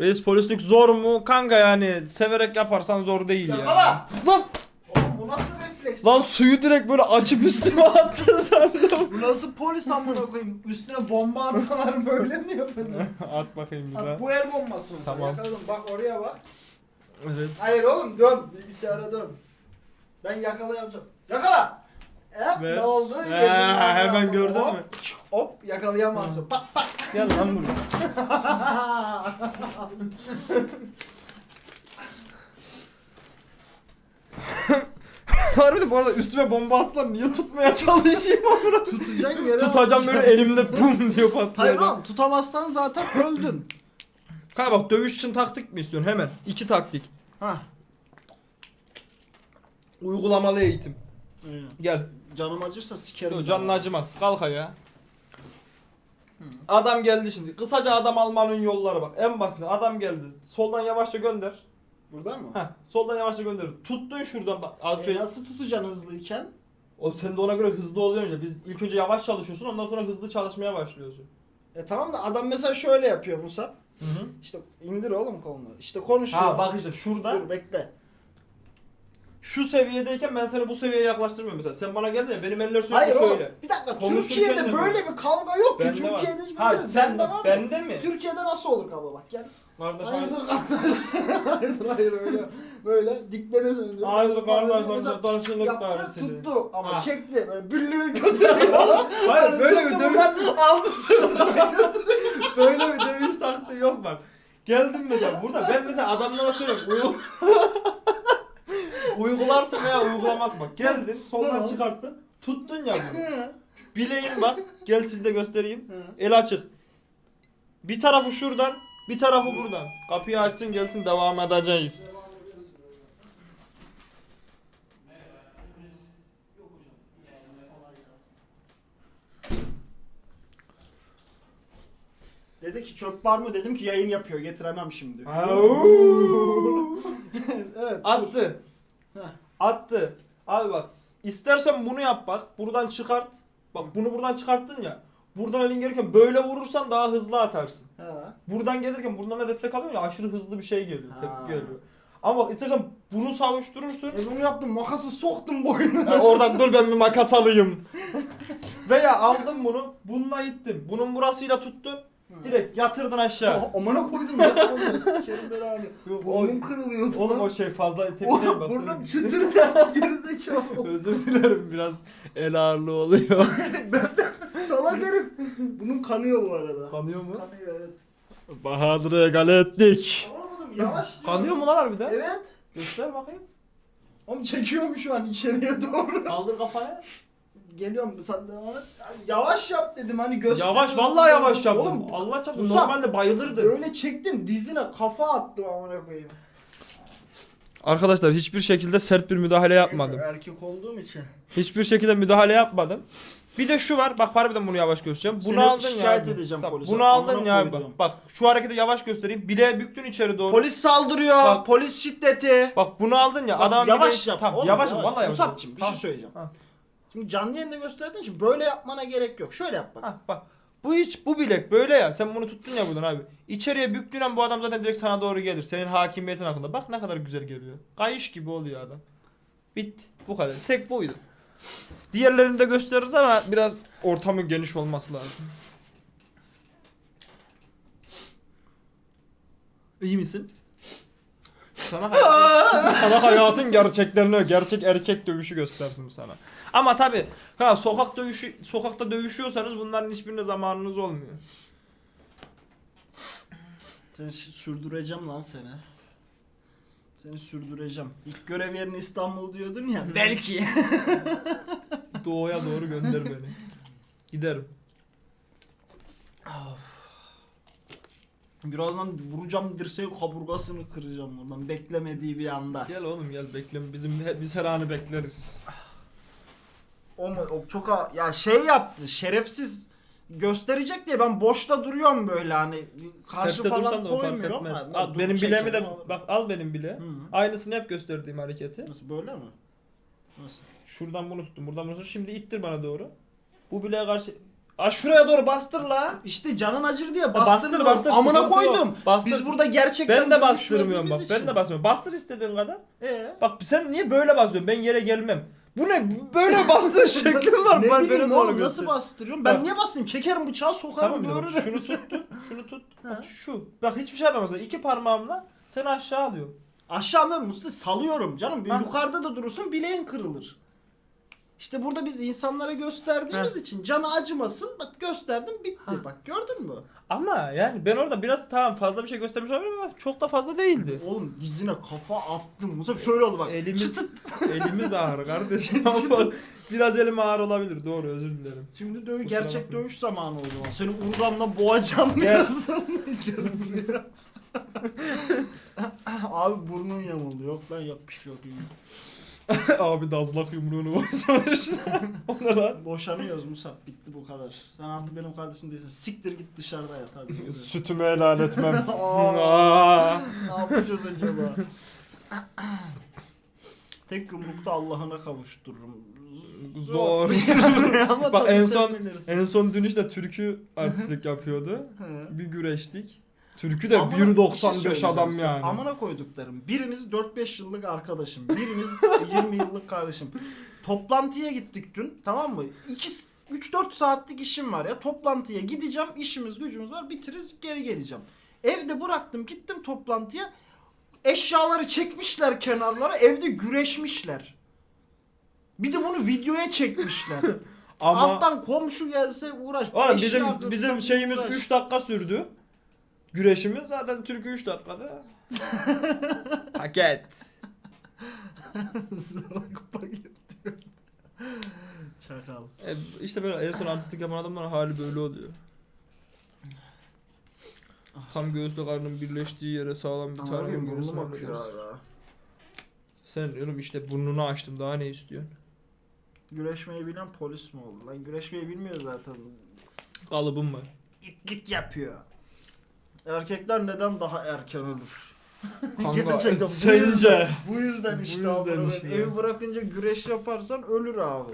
Reis polislik zor mu? Kanka yani severek yaparsan zor değil ya. Yakala! Lan Oğlum bu nasıl refleks? lan suyu direkt böyle açıp üstüme attın sandım. Bu nasıl polis amına koyayım? Üstüne bomba atsalar böyle mi yapacağız? At bakayım bir daha. Bak bu el bombası mesela. Tamam. Yakaladım. Bak oraya bak. Evet. Hayır oğlum dön. Bilgisayara dön. Ben yakala yapacağım. Yakala! Hep Ve- ne oldu? He, Yemin ederim. hemen gördün hop, mü? Hop yakalayamazsın. Pak pak. Gel lan buraya. Harbiden bu arada üstüme bomba atsalar niye tutmaya çalışayım amına? Tutacaksın yere Tutacağım böyle elimde bum diyor Hayır oğlum tutamazsan zaten öldün. Kanka bak dövüş için taktik mi istiyorsun hemen? İki taktik. Hah. Uygulamalı eğitim. Aynen. Gel. Canım acırsa sikerim. Yok canın acımaz. Kalk ayağa. Adam geldi şimdi. Kısaca adam almanın yolları bak. En basit. Adam geldi. Soldan yavaşça gönder. Buradan mı? Heh, soldan yavaşça gönder. Tuttun şuradan bak. E, nasıl tutacaksın hızlıyken? o sen de ona göre hızlı oluyorsun ya. Biz ilk önce yavaş çalışıyorsun ondan sonra hızlı çalışmaya başlıyorsun. E tamam da adam mesela şöyle yapıyor Musa. Hı hı. İşte indir oğlum kolunu. İşte konuşuyor. Ha bak işte şurada Dur bekle. Şu seviyedeyken ben seni bu seviyeye yaklaştırmıyorum mesela. Sen bana geldin ya benim eller sürekli Hayır şöyle. oğlum. Bir dakika. Konuşurken Türkiye'de de böyle bir kavga yok ki. Bende var. Türkiye'de hiçbir Ha yerde- sen Bende var mı? bende mi? Türkiye'de nasıl olur kavga bak gel. Kardeş Hayırdır kardeş. hayırdır hayır öyle. Böyle diklenirsin önce. Hayırdır kardeş, Mesela kardeş, kardeşlik yaptı, kahretsin. tuttu ama Ha. çekti. Böyle büllüğü götürüyor. Hayır böyle bir dövüş Aldı sırtına götürüyor. böyle bir dövüş taktiği yok bak. Geldim mesela burada ben mesela adamlara söylüyorum. Uygularsın veya uygulamazsın bak. Geldin soldan çıkarttın. Tuttun ya bunu. Bileğin bak. Gel siz de göstereyim. El açık. Bir tarafı şuradan, bir tarafı buradan. Kapıyı açtın gelsin devam edeceğiz. Dedi ki çöp var mı? Dedim ki yayın yapıyor. Getiremem şimdi. evet. Attı. Heh. Attı. Abi bak istersen bunu yap bak. Buradan çıkart. Bak bunu buradan çıkarttın ya. Buradan elin gelirken böyle vurursan daha hızlı atarsın. Ha. Buradan gelirken buradan da destek alıyorsun ya aşırı hızlı bir şey geliyor. Ha. Tepki geliyor. Ama bak istersen bunu savuşturursun. E bunu yaptım. Makası soktum boynuna. Ya oradan dur ben bir makas alayım. Veya aldım bunu, bununla ittim. Bunun burasıyla tuttun. Direkt yatırdın aşağı. Oh, amına koydum ya. Sikerim belanı. Burnum kırılıyordu. Oğlum lan. o şey fazla tepki değil Oğlum bak. burnum çıtır dedi gerizekalı. Özür dilerim biraz el ağırlığı oluyor. Salak herif. Bunun kanıyor bu arada. Kanıyor mu? Kanıyor evet. Bahadır'ı egale ettik. Tamam oğlum yavaş. diyor. Kanıyor mu lan harbiden? Evet. Göster bakayım. Oğlum çekiyorum şu an içeriye doğru. Kaldır kafayı. Geliyorum sen devam et. Yani Yavaş yap dedim hani göster. Yavaş vallahi yavaş yaptım. Oğlum Allah çarpsın Musa, normalde bayılırdı. Öyle çektin dizine kafa attım amına koyayım. Arkadaşlar hiçbir şekilde sert bir müdahale yapmadım. Erkek olduğum için. Hiçbir şekilde müdahale yapmadım. Bir de şu var. Bak harbiden bunu yavaş göstereceğim. Bunu Seni aldın ya. şikayet abi. edeceğim Tamam, polise. Bunu aldın Amına ya. Bak, bak şu hareketi yavaş göstereyim. Bileğe büktün içeri doğru. Polis saldırıyor. Bak. Polis şiddeti. Bak bunu aldın ya. Bak, adam yavaş bileği- yap. Tamam oğlum, yavaş, vallahi yavaş. Musab'cığım bir Tamam. şey söyleyeceğim. Ha. Şimdi canlı yayında gösterdiğin için böyle yapmana gerek yok. Şöyle yap bak. Ha, bak. Bu hiç bu bilek böyle ya. Sen bunu tuttun ya buradan abi. İçeriye büktüğün an bu adam zaten direkt sana doğru gelir. Senin hakimiyetin hakkında. Bak ne kadar güzel geliyor. Kayış gibi oluyor adam. Bit. Bu kadar. Tek buydu. Diğerlerini de gösteririz ama biraz ortamın geniş olması lazım. İyi misin? Sana hayatın, sana hayatın gerçeklerini, gerçek erkek dövüşü gösterdim sana. Ama tabi, ha sokak dövüşü, sokakta dövüşüyorsanız bunların hiçbirine zamanınız olmuyor. Seni sürdüreceğim lan seni. Seni sürdüreceğim. İlk görev yerini İstanbul diyordun ya. Belki. Doğuya doğru gönder beni. Giderim. Birazdan vuracağım dirseği kaburgasını kıracağım oradan. Beklemediği bir anda. Gel oğlum gel bekleme. Bizim biz her anı bekleriz. O, o çok ha- ya şey yaptı. Şerefsiz gösterecek diye ben boşta duruyorum böyle hani karşı Sertte falan dursan da o fark koymuyorum. etmez. Ha, Al, benim bileğimi de ama. bak al benim bile. Hı. Aynısını yap gösterdiğim hareketi. Nasıl böyle mi? Nasıl? Şuradan bunu tuttum, buradan bunu tuttum. Şimdi ittir bana doğru. Bu bileğe karşı Aa şuraya doğru bastır la. İşte canın acır diye bastır, bastırmıyorum. bastır, Amına sıkıntı yok. koydum. Bastır. Biz burada gerçekten Ben de bastırmıyorum bak. Ben de bastırmıyorum. Bastır istediğin kadar. Ee? Bak sen niye böyle basıyorsun? Ben yere gelmem. Bu ne? Böyle bastığın şeklin var. ne Ben bileyim böyle oğlum nasıl göster. bastırıyorum? Ben Bak. niye bastırayım? Çekerim bıçağı sokarım Tamam tamam, bak, şunu tut, tut, şunu tut. Bak şu. Bak hiçbir şey yapamazsın. İki parmağımla seni aşağı alıyorum. Aşağı ben Musti salıyorum canım. Bir Ha. yukarıda da durursun bileğin kırılır. İşte burada biz insanlara gösterdiğimiz Ha. için canı acımasın. Bak gösterdim bitti. Ha. Bak gördün mü? Ama yani ben orada biraz tamam fazla bir şey göstermiş olabilirim ama çok da fazla değildi. Oğlum dizine kafa attım. Musa şöyle oldu bak. Elimiz- Çıtıt. Elimiz ağır kardeşim biraz elim ağır olabilir. Doğru özür dilerim. Şimdi dövüş, Kusura gerçek bakma. dövüş zamanı o zaman. Seni urganla boğacağım birazdan. Abi burnun yamuldu. Yok lan yok bir şey yok. Abi dazlak yumruğunu baksana şuna. o ne lan? Boşanıyoruz Musab. Bitti bu kadar. Sen artık benim kardeşim değilsin. Siktir git dışarıda yat hadi. yürü. Sütümü helal etmem. Aa. ne yapacağız acaba? Tek yumrukta Allah'ına kavuştururum. Zor. Ama Bak tabii en sen son bilirsin. en son dün işte türkü artistlik yapıyordu. He. Bir güreştik. Türkü de Amına- bir şey 1.95 söyleyeceğim adam size. yani. Amına koyduklarım. Biriniz 4-5 yıllık arkadaşım. Biriniz 20 yıllık kardeşim. Toplantıya gittik dün. Tamam mı? 3-4 saatlik işim var ya. Toplantıya gideceğim. işimiz gücümüz var. Bitiririz geri geleceğim. Evde bıraktım gittim toplantıya. Eşyaları çekmişler kenarlara. Evde güreşmişler. Bir de bunu videoya çekmişler. Ama Alttan komşu gelse uğraş. Oğlum Eşya bizim bizim şeyimiz uğraş. 3 dakika sürdü. Güreşimiz zaten türkü 3 dakikada. Paket. Salak paket diyor. Çakal. E, işte böyle en son artistlik yapan adamların hali böyle oluyor. Tam göğüsle karnın birleştiği yere sağlam bir tane yumruğunu burnum akıyor hala. Sen oğlum işte burnunu açtım daha ne istiyorsun? Güreşmeyi bilen polis mi oldu? Lan güreşmeyi bilmiyor zaten. Kalıbım var. İtlik yapıyor. Erkekler neden daha erken ölür? Kanka Gerçekten bu sence. Bu yüzden Bu işte yüzden abi. işte. Evi bırakınca güreş yaparsan ölür abi.